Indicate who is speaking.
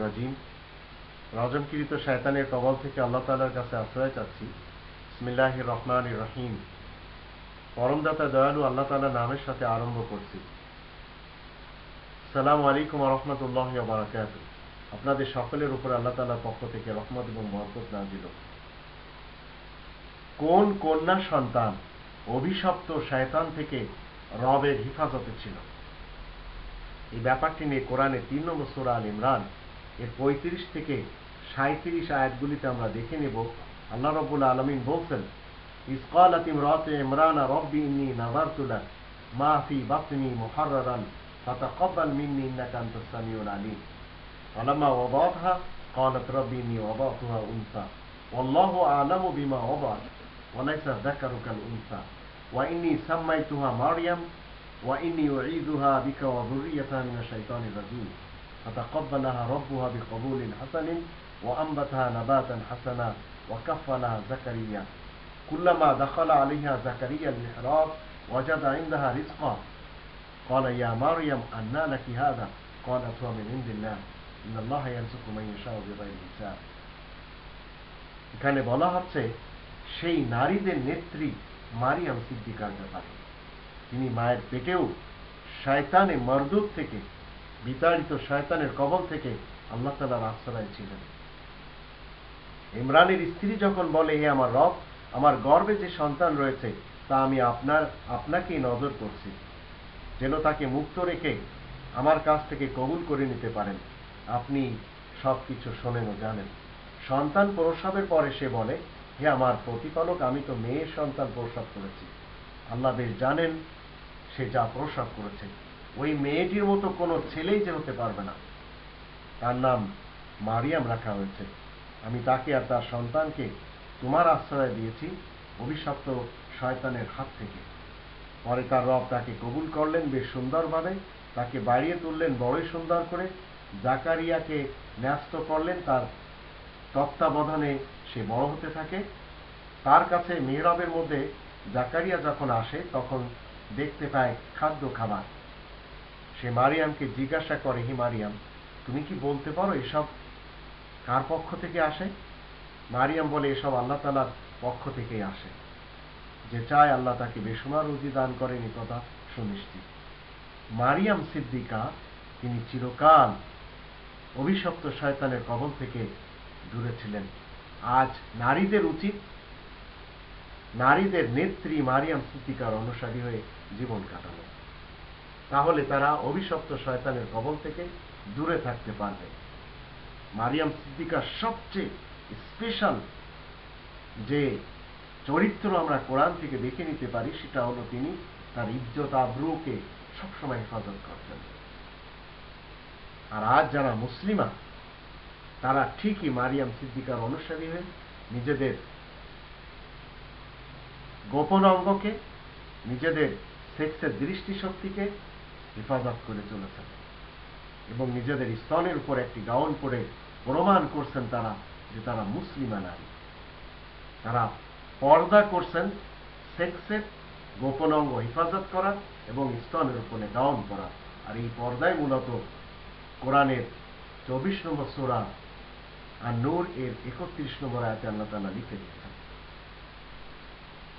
Speaker 1: রাজিম। শয়তানের কবল থেকে আল্লাহ তাআলার কাছে আশ্রয় চাচ্ছি। বিসমিল্লাহির রহমানির রহিম। পরমদাতা দয়ালু আল্লাহ তাআলার নামের সাথে আরম্ভ করছি। সালাম আলাইকুম রহমতুল্লাহ বারাকাত আপনাদের সকলের উপর আল্লাহ তাআলার পক্ষ থেকে রহমত এবং নাজিল হোক। কোন কন্যা সন্তান অভিশপ্ত শয়তান থেকে রবের হেফাজতে ছিল? এই ব্যাপারটি নিয়ে কোরআনে তিন নম্বর সুরা আল ইমরান এর পঁয়ত্রিশ থেকে সাঁত্রিশ আয়াতগুলিতে আমরা দেখে নেব আল্লাহ রব্বুল আলমিন বলছেন ইসকালাত ইমরাত ইমরান রব্বি ইন্নি নাজারতু লাক মা ফি বাতনি মুহাররান ফাতাকাব্বাল মিন্নি ইন্নাকা আনতাস সামিউল আলিম فلما وضعتها قالت ربي إني وضعتها أنثى والله أعلم بما وضعت وليس الذكر كالأنثى وإني سميتها مريم وإني أعيذها بك وذريتها من الشيطان الرجيم فتقبلها ربها بقبول حسن وأنبتها نباتا حسنا وكفلها زكريا كلما دخل عليها زكريا المحراب وجد عندها رزقا قال يا مريم أنى لك هذا قالت هو من عند الله إن الله يرزق من يشاء بغير حساب এখানে বলা হচ্ছে সেই নারীদের নেত্রী মারিয়াম সিদ্দিকার ব্যাপারে তিনি মায়ের পেটেও শয়তানে মরদুদ থেকে, বিতাড়িত শয়তানের কবল থেকে আল্লাহ তালার আশ্রয় ছিলেন। ইমরানের স্ত্রী যখন বলে, হে আমার রব, আমার গর্বে যে সন্তান রয়েছে, তা আমি আপনার, আপনাকেই নজর করছি। যেন তাকে মুক্ত রেখে আমার কাছ থেকে কবুল করে নিতে পারেন। আপনি সব কিছু শোনেন ও জানেন। সন্তান প্রসবের পরে সে বলে, হে আমার প্রতিপালক, আমি তো মেয়ের সন্তান প্রসব করেছি। আল্লাহ বেশ জানেন সে যা প্রসব করেছে। ওই মেয়েটির মতো কোনো ছেলেই যে হতে পারবে না। তার নাম মারিয়াম রাখা হয়েছে। আমি তাকে আর তার সন্তানকে তোমার আশ্রয় দিয়েছি অভিশপ্ত শয়তানের হাত থেকে। পরে তার রব তাকে কবুল করলেন বেশ সুন্দরভাবে। তাকে বাড়িয়ে তুললেন বড়ই সুন্দর করে। জাকারিয়াকে ন্যস্ত করলেন তার তত্ত্বাবধানে সে বড় হতে থাকে। তার কাছে মেহরবের মধ্যে জাকারিয়া যখন আসে, তখন দেখতে পায় খাদ্য খাবার। সে মারিয়ামকে জিজ্ঞাসা করে, হি মারিয়াম, তুমি কি বলতে পারো এসব? কার পক্ষ থেকে আসে? মারিয়াম বলে, এসব আল্লাহ তালার পক্ষ থেকেই আসে। যে চায় আল্লাহ তাকে বেসুমার রুজি দান করেন এ কথা সুনিশ্চিত। মারিয়াম সিদ্দিকা, তিনি চিরকাল অভিশপ্ত শয়তানের কবল থেকে দূরে ছিলেন। আজ নারীদের উচিত নারীদের নেত্রী মারিয়াম সিদ্দিকার অনুসারী হয়ে জীবন কাটানো তাহলে তারা অভিশপ্ত শয়তানের কবল থেকে দূরে থাকতে পারবে। মারিয়াম সিদ্দিকার সবচেয়ে স্পেশাল যে চরিত্র আমরা কোরআন থেকে দেখে নিতে পারি, সেটা হলো তিনি তার ইজ্জত আব্রুকে সবসময় হেফাজত করতেন। আর আজ যারা মুসলিমা, তারা ঠিকই মারিয়াম সিদ্দিকার অনুসারী হয়ে নিজেদের গোপন অঙ্গকে নিজেদের সেক্সের দৃষ্টিশক্তিকে হেফাজত করে চলেছেন এবং নিজেদের স্তনের উপর একটি গাউন পরে প্রমাণ করছেন তারা যে তারা মুসলিমা নারী তারা পর্দা করছেন সেক্সের গোপন অঙ্গ হেফাজত করা এবং স্তনের উপরে গাউন করা আর এই পর্দায় মূলত কোরআনের চব্বিশ নম্বর সোরা আর নূর এর একত্রিশ নম্বর আয়াতে আল্লাহ তালা লিখে দিচ্ছেন